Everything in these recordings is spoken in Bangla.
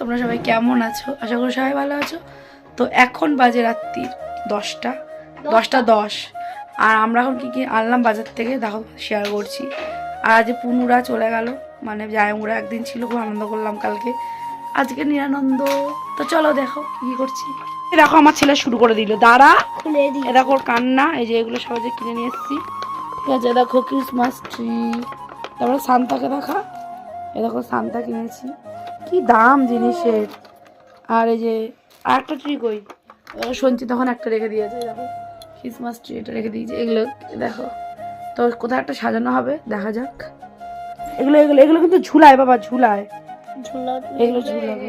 তোমরা সবাই কেমন আছো? আশা করি সবাই ভালো আছো। তো এখন বাজে রাত্রির দশটা দশটা। দশ। আর আমরা এখন কি কি আনলাম বাজার থেকে? দেখো শেয়ার করছি। আর আজ পুনুরা চলে গেল মানে জায়মুরা একদিন ছিল খুব আনন্দ করলাম কালকে। আজকে নিরানন্দ। তো চলো দেখো কি করছি। দেখো আমার ছেলে শুরু করে দিল। দাঁড়া। দেখো ওর কান্না। এই যে এগুলো সহজে কিনে নিয়ে এসেছি। ঠিক আছে দেখো ক্রিসমাস ট্রি তারপরে সান্তাকে দেখা। এ দেখো সান্তা কিনেছি। কি দাম জিনিসের? আর এই যে আর একটা ট্রি কই সঞ্চিত তখন একটা রেখে দিয়েছে দেখো ক্রিসমাস ট্রি এটা রেখে দিয়েছে এগুলো দেখো। তো কোথাও একটা সাজানো হবে দেখা যাক। এগুলো এগুলো এগুলো কিন্তু ঝুলায় বাবা ঝুলায়। এগুলো ঝুলাবে।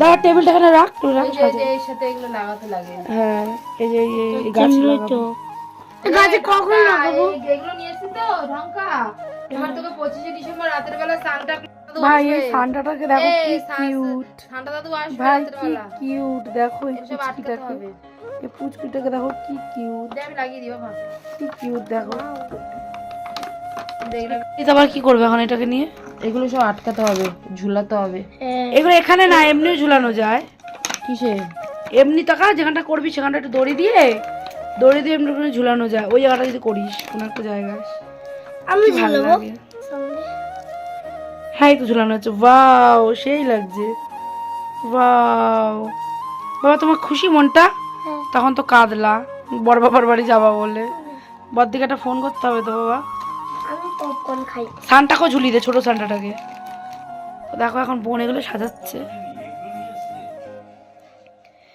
দাঁড়া টেবিলটা এখানে রাখ তুই রাখ এই যে- এই যে সাথে এগুলো লাগাতে লাগে। হ্যাঁ এই যে এই- এই- এই গাছ কিনলে লাগাবো। তো। গাছে কখন লাগাবো? এগুলো নিয়ে এসেছি তো ঢঙ্কা এবার তোকে পঁচিশে ডিসেম্বর রাতের বেলা সানটা ভাই এই সান্টাটাকে দেখো কি কিউট সানটা দাদু আসবে ভাই কি কিউট দেখো এই এসব পুচকিটাকে। এই পুচকিটাকে দেখো কি কিউট দে, আমি লাগিয়ে দিই বাবা। কি কিউট দেখো। দেখলে এটা আবার কি করবে এখন এটাকে নিয়ে? এগুলো সব আটকাতে হবে ঝুলাতে হবে। হ্যাঁ। এগুলো এখানে না এমনিও ঝুলানো যায়। কিসে? এমনি টাকা যেখানটা করবি সেখানটা একটু দড়ি দিয়ে দড়ি দিয়ে এমনি করে ঝুলানো যায়। ওই জায়গাটা যদি করিস কোনো একটা জায়গায়। আমি ভালো লাগে। এই তো ঝুলানো হচ্ছে। ওয়াও সেই লাগছে। ওয়াও। বাবা তোমার খুশি মনটা? হ্যাঁ। তখন তো কাঁদলা। বড় বাবার বাড়ি যাবা বলে। বড়দিকে একটা ফোন করতে হবে তো বাবা। সানটাকেও ঝুলিয়ে দে ছোট সানটাটাকে। দেখো এখন বোন এগুলো সাজাচ্ছে।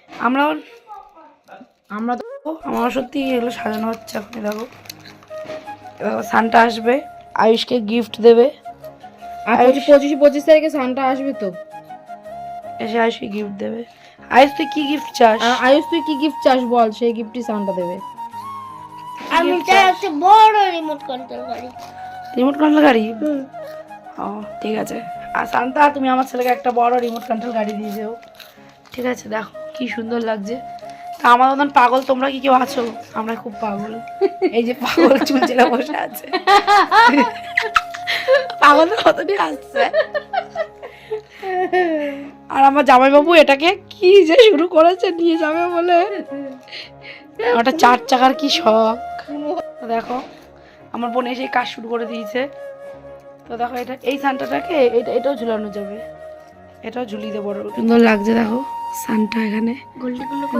আমরাও আমরা তো আমার সত্যি এগুলো সাজানো হচ্ছে এখন দেখো। দেখো সানটা আসবে। আয়ুষকে গিফট দেবে। আর পঁচিশ পঁচিশ পঁচিশ তারিখে সানটা আসবে তো। এসে আয়ুষকে গিফট দেবে। আয়ুষ তুই কি গিফট চাস? আয়ুষ তুই কি গিফট চাস বল সেই গিফটই সানটা দেবে। আমি চাই একটা বড় রিমোট কন্ট্রোল গাড়ি। রিমোট কন্ট্রোল গাড়ি? ও ঠিক আছে। আর শান্তা তুমি আমার ছেলেকে একটা বড় রিমোট কন্ট্রোল গাড়ি দিয়ে যেও। ঠিক আছে দেখো কি সুন্দর লাগছে। তা আমার মতন পাগল তোমরা কি কেউ আছো? আমরা খুব পাগল। এই যে পাগল চেলা বসে আছে। তো কতটি আসছে। আর আমার জামাইবাবু এটাকে কি যে শুরু করেছে নিয়ে যাবে বলে। ওটা চার চাকার কি শখ। দেখো আমার বোন এসে কাজ শুরু করে দিয়েছে। তো দেখো এটা এই সানটাটাকে এটা এটাও ঝুলানো যাবে। এটাও ঝুলিয়ে দেবো বড় সুন্দর লাগছে দেখো সানটা এখানে।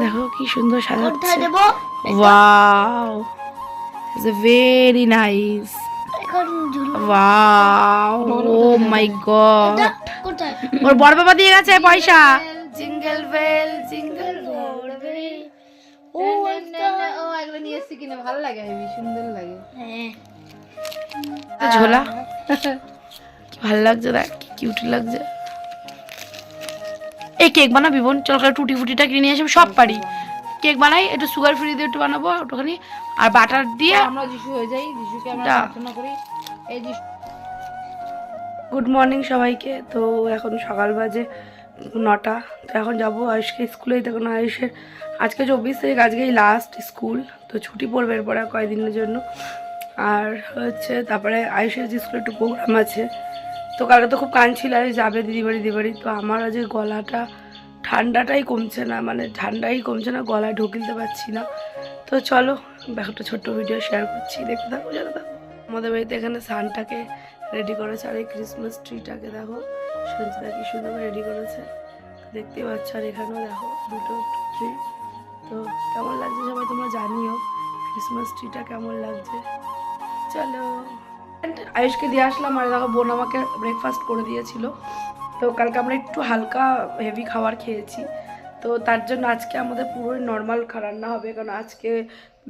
দেখো কি সুন্দর সাজাচ্ছে। Wow it's very nice wow oh my god ওর বড় বাবা দিয়ে গেছে পয়সা। জিঙ্গেল বেল জিঙ্গেল ও ও এগুলো নিয়ে এসেছি কিনা ভালো লাগে হেবি সুন্দর লাগে। হ্যাঁ। ঝোলা। কি ভালো লাগছে দেখ কি কিউট লাগছে। এই কেক বানাবি বোন? চল করে টুটি ফুটিটা কিনে নিয়ে আসবি সব পারি। কেক বানাই একটু সুগার ফ্রি দিয়ে একটু বানাবো একটুখানি। আর বাটার দিয়ে আমরা যিশু হয়ে যাই যিশুকে আমরা প্রার্থনা করি। গুড মর্নিং সবাইকে। তো এখন সকাল বাজে নটা। তো এখন যাব আয়ুষকে স্কুলেই দেখুন আয়ুষের আজকে চব্বিশ তারিখ আজকেই লাস্ট স্কুল তো ছুটি পড়বে এরপরে কয়েকদিনের জন্য। আর হচ্ছে তারপরে আয়ুষের যে স্কুলে একটু প্রোগ্রাম আছে। তো কালকে তো খুব কাঁদছিল, আয়ুষ যাবে দিদি বাড়ি দিদি বাড়ি তো আমার আজকে গলাটা ঠান্ডাটাই কমছে না মানে ঠান্ডাই কমছে না, গলায় ঢুকিলতে পারছি না। তো চলো, একটা ছোট্ট ভিডিও শেয়ার করছি। দেখতে থাকো জানো থাকো। আমাদের বাড়িতে এখানে সানটাকে রেডি করেছে, আর এই ক্রিসমাস ট্রিটাকে দেখো সঞ্চিতা কি সুন্দর রেডি করেছে। দেখতে পাচ্ছ, আর এখানেও দেখো দুটো ট্রি তো কেমন লাগছে সবাই তোমরা জানিও ক্রিসমাস ট্রিটা কেমন লাগছে। চলো। আয়ুষকে দিয়ে আসলাম, আর দেখো বোন আমাকে ব্রেকফাস্ট করে দিয়েছিল। তো কালকে আমরা একটু হালকা হেভি খাবার খেয়েছি। তো তার জন্য আজকে আমাদের পুরোই নর্মাল রান্না হবে, কারণ আজকে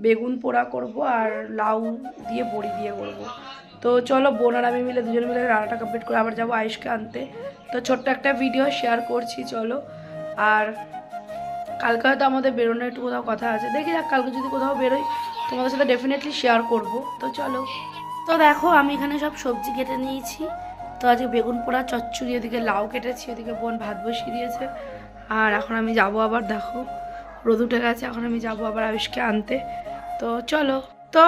বেগুন পোড়া করব আর লাউ দিয়ে বড়ি দিয়ে করব। তো চলো বোন আর আমি মিলে দুজনে মিলে রান্নাটা কমপ্লিট করে আবার যাব আয়ুষকে আনতে। তো ছোট্ট একটা ভিডিও শেয়ার করছি, চলো। আর কালকে হয়তো আমাদের বেরোনোর একটু কোথাও কথা আছে। দেখি যাক, কালকে যদি কোথাও বেরোই, তোমাদের সাথে ডেফিনেটলি শেয়ার করব। তো চলো। তো দেখো, আমি এখানে সব সবজি কেটে নিয়েছি। তো আজকে বেগুন পোড়া, চচ্চড়ি ওদিকে লাউ কেটেছি ওদিকে বোন ভাত বসিয়ে দিয়েছে। আর এখন আমি যাব আবার, দেখো, রোদ উঠে গেছে, এখন আমি যাব আবার আয়ুষকে আনতে। তো চলো। তো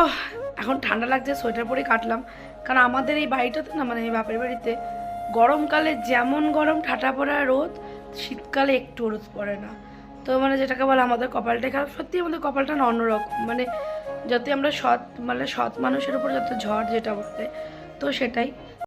এখন ঠান্ডা লাগছে, সোয়েটার পরে কাটলাম। কারণ আমাদের এই বাড়িটাতে না মানে এই বাপের বাড়িতে গরমকালে যেমন গরম ঠাটা পড়া রোদ, শীতকালে একটু রোদ পড়ে না। তো মানে যেটাকে বলে, আমাদের কপালটা খারাপ। সত্যি আমাদের কপালটা না অন্যরকম। মানে যতই আমরা সৎ মানে সৎ মানুষের উপর যত ঝড় যেটা বলে তো সেটাই।